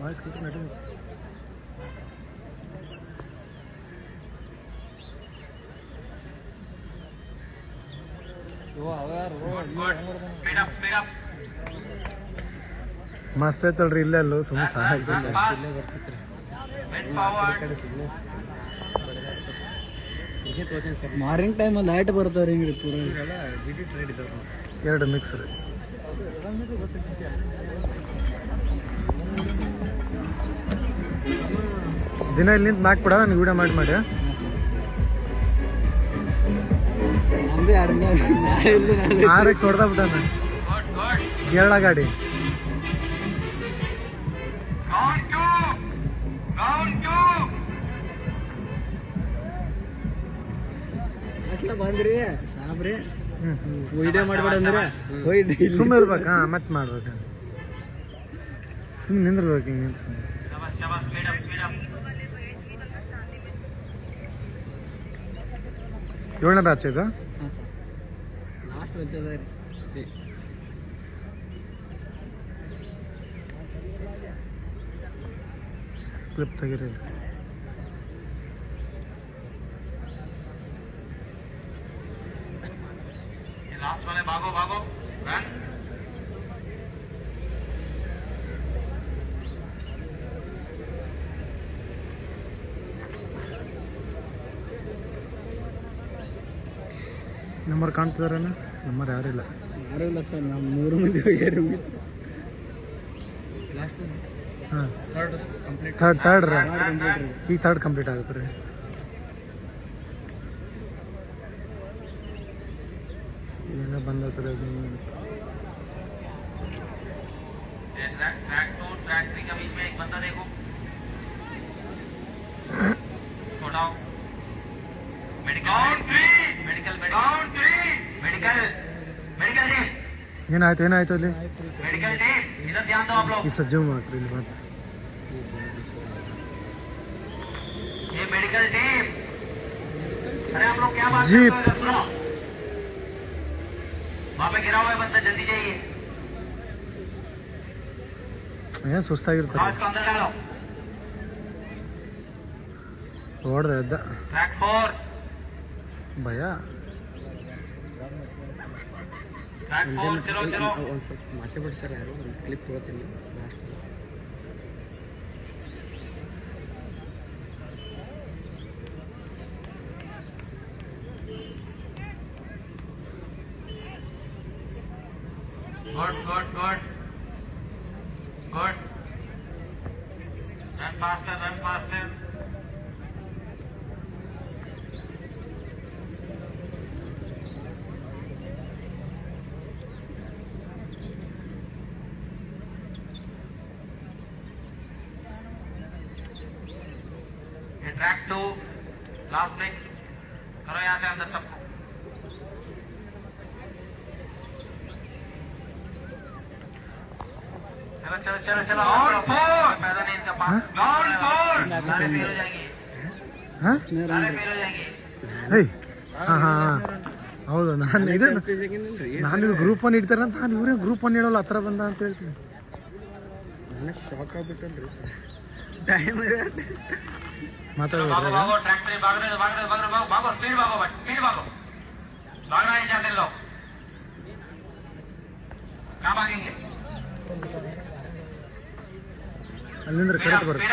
Voice ಕೊಟ್ಟು ನಡಿ. ಮಸ್ತ್ ಐತಲ್ರಿ ಇಲ್ಲೇ ಅಲ್ಲೂ ಸುಮ್ಮನೆ ಸಹಾಯ ಇಲ್ಲೇ ಬರ್ತೈತ್ರಿ. ಮಾರ್ನಿಂಗ್ ಟೈಮಲ್ಲಿ ಲೈಟ್ ಬರ್ತಾವ್ರಿ ಹಿಂಗ್ರಿ ಪೂರ. ಎರಡು ಮಿಕ್ಸ್ ರೀ. ದಿನ ಇಲ್ಲಿ ನಿಂತು ಕೂಡ ಕೊಡ ನನಗೆ ವಿಡಿಯೋ ಮಾಡಿ ಮಾಡಿ. ಆರಕ್ಕೆ ಹೊಡೆದ ಬಿಟ್ಟ ಕೇರಳ ಗಾಡಿ. ಅಷ್ಟೇ ಬಂದ್ರಿ ಸಾಬ್ರಿ. ವಿಡಿಯೋ ಮಾಡ್ಬೇಡ ಅಂದ್ರೆ ಸುಮ್ಮನೆ ಇರ್ಬೇಕು? ಹಾಂ ಮತ್ತೆ ಮಾಡ್ಬೇಕು. ಸುಮ್ಮನೆ ನಿಂದಿರ್ಬೇಕು ಹಿಂಗೆ ಏಳನೇ ಬ್ಯಾಚ್ ಇದು? ಕ್ಲಿಪ್ ತೆಗಿರಿ. ಭಾಗೋ ಭಾಗೋ ನಂಬರ್ ಕಾಣ್ತಿದಾರಣ್ಣ ನಂಬರ್ ಯಾರಿಲ್ಲ ಯಾರೂ ಇಲ್ಲ. ಸರ್ ನಮ್ಮ ಮೂರು ಮಂದಿ ಹೋಗ್ಯಾರ ಹಾಂ. ಥರ್ಡ್ ಕಂಪ್ಲೀಟ್ ಥರ್ಡ್ ರೀ? ಈಗ ಥರ್ಡ್ ಕಂಪ್ಲೀಟ್ ಆಗುತ್ತೆ ರೀ. ಏನೋ ಮೆಡಿಕಲ್ ಮೆಡಿಕಲ್ ये ಏನಾಯ್ತು ಏನಾಯ್ತು ಅಲ್ಲಿ मेडिकल टीम इधर ध्यान दो आप लोग ಈ ಸಜ್ಜು ಮಾಡ್ರಿ ಇಲ್ಲಿ ಮತ್ತೆ ये मेडिकल टीम अरे आप लोग क्या बात जीप। कर रहे हो सुनो वहाँ पे गिरा हुआ है बंदा जल्दी जाइए ಏನು ಸುಸ್ತಾಗಿರ್ತಾರೆ हाँ, इसको अंदर डालो ಹೊಡ್ದೆ ಎದ್ದ ट्रैक फोर ಭಯ ಒಂದು ಸ್ವಲ್ಪ ಮಾತಾಡ್ಬಿಡಿ ಸರ್ ಯಾರು ಒಂದು ಕ್ಲಿಪ್ ತಗೋತೀನಿ last Good, good, good. Good. Run faster, run faster. ये ट्रैक टू लास्ट सिक्स करो यहाँ से अंदर सबको चलो चलो चलो चलो ग्राउंड फोर पैदा नहीं इनका हाँ? पास ग्राउंड फोर सारे फेल हो जाएंगे ಹಾಂ सारे फेल हो जाएंगे ಏಯ್ ಹಾಂ ಹಾಂ ಹಾಂ ಹೌದು ನಾನು ಇದು ನಾನು ಇದು ಗ್ರೂಪ್ ಒನ್ ಇಡ್ತಾರೆ ಅಂತ ನಾನು ಇವರೇ ಗ್ರೂಪ್ ಒನ್ ಇಡೋಲ್ಲ ಹತ್ರ ಬಂದ ಅಂತ ಹೇಳ್ತೀನಿ ನನಗೆ ಶಾಕ್ ಆಗ್ಬಿಟ್ಟಲ್ರಿ ಸರ್ ಟೈಮ್ ಇರುತ್ತೆ. ಮಾತಾಡ್ಬೋದು ಟ್ರ್ಯಾಕ್ಟರಿ ಬಾಗ್ರೆ ಬಾಗ್ರೆ ಬಾಗ್ರೆ ಬಾಗೋ ಬಾಗೋ ಸ್ಪೀಡ್ ಬಾಗೋ ಬಟ್ ಸ್ಪೀಡ್ ಬಾಗೋ. ಬಾಗ್ರ ಈ ಜಾತಿಲ್ ಲೋ ನಾ ಬಾಗಿಂಗೆ ಅಲ್ಲಿಂದ್ರೆ ಕರೆಕ್ಟ್ ಬರುತ್ತೆ.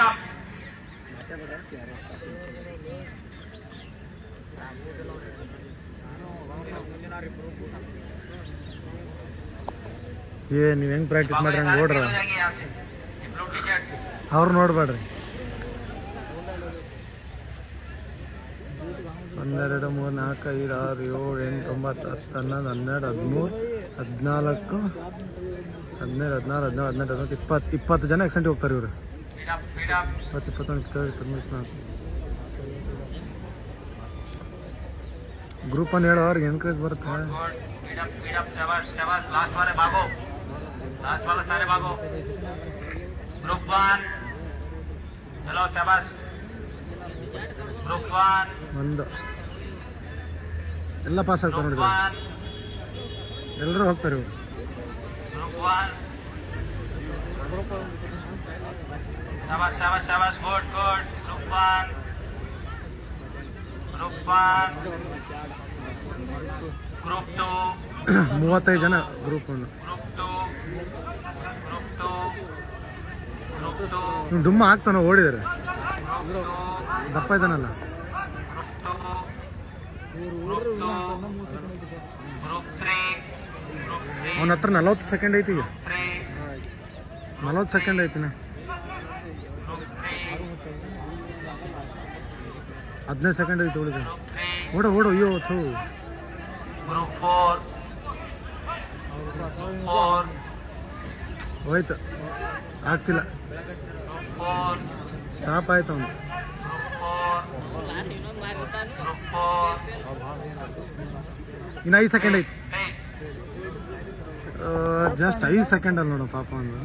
ಏ ನೀವು ಹೆಂಗ್ ಪ್ರಾಕ್ಟೀಸ್ ಮಾಡ್ರಿ ನೋಡ್ರಿ ಅವ್ರು ನೋಡಬೇಡ್ರಿ. ಹನ್ನೆರಡು ಮೂರು, ನಾಲ್ಕು, ಐದು, ಆರು, ಏಳು, ಎಂಟು, ಒಂಬತ್ತು, ಹತ್ತು, ಹನ್ನೊಂದು, ಹನ್ನೆರಡು, ಹದಿಮೂರು, ಹದಿನಾಲ್ಕು, ಹದಿನೈದು, ಹದಿನಾರು, ಹದಿನೇಳು, ಹದಿನೆಂಟು ಹದಿನೆಂಟು ಇಪ್ಪತ್ತು ಇಪ್ಪತ್ತು ಜನ ಎಕ್ಸೆಂಟ್ ಹೋಗ್ತಾರೆ ಇವರು. ಇಪ್ಪತ್ತು, ಇಪ್ಪತ್ತೊಂದು ಇಪ್ಪತ್ತೇಳು ಇಪ್ಪತ್ತ್ಮೂರು ನಾಲ್ಕು ಗ್ರೂಪನ್ನು ಹೇಳೋ, ಅವ್ರಿಗೆ ಎನ್ಕರೇಜ್ ಬರುತ್ತೆ. ಗ್ರೂಪ್ ಒನ್ ચલો શાબાશ ರುಕ್ವಾನ್ ಒಂದು ಎಲ್ಲ ಪಾಸ್ ಆಗ್ತಾರೆ ನೋಡಿ ಎಲ್ಲರೂ ಹೋಗ್ತಾರೆ ರುಕ್ವಾನ್ શાબાશ શાબાશ શાબાશ ગુડ ગુડ રૂપવાન રૂપવાન ગ્રુપ ટુ ಮೂವತ್ತೈದು ಜನ ಗ್ರೂಪ್ ಒಂದು ಗ್ರೂಪ್ ಟು ಗ್ರೂಪ್ ಟು ಡುಮ್ಮ ಆಗ್ತಾನ ಓಡಿದಾರೆ? ದಪ್ಪ ಇದ್ದಾನಲ್ಲ. ಅವನ ಹತ್ರ ನಲವತ್ತು ಸೆಕೆಂಡ್ ಐತಿ ನಲವತ್ತು ಸೆಕೆಂಡ್ ಐತಿನ ಹದಿನೈದು ಸೆಕೆಂಡ್ ಐತಿ ಉಳಿದ. ಓಡ ಓಡ, ಅಯ್ಯೋ, ಥೂ. ಹೋಯ್ತು. ಆಗ್ತಿಲ್ಲ. ಸ್ಟಾಪ್ ಆಯ್ತು ಅವನು. ಇನ್ನು ಐದು ಸೆಕೆಂಡ್ ಐತಿ. ಜಸ್ಟ್ ಐದು ಸೆಕೆಂಡಲ್ಲಿ ನೋಡು ಪಾಪ ಒಂದು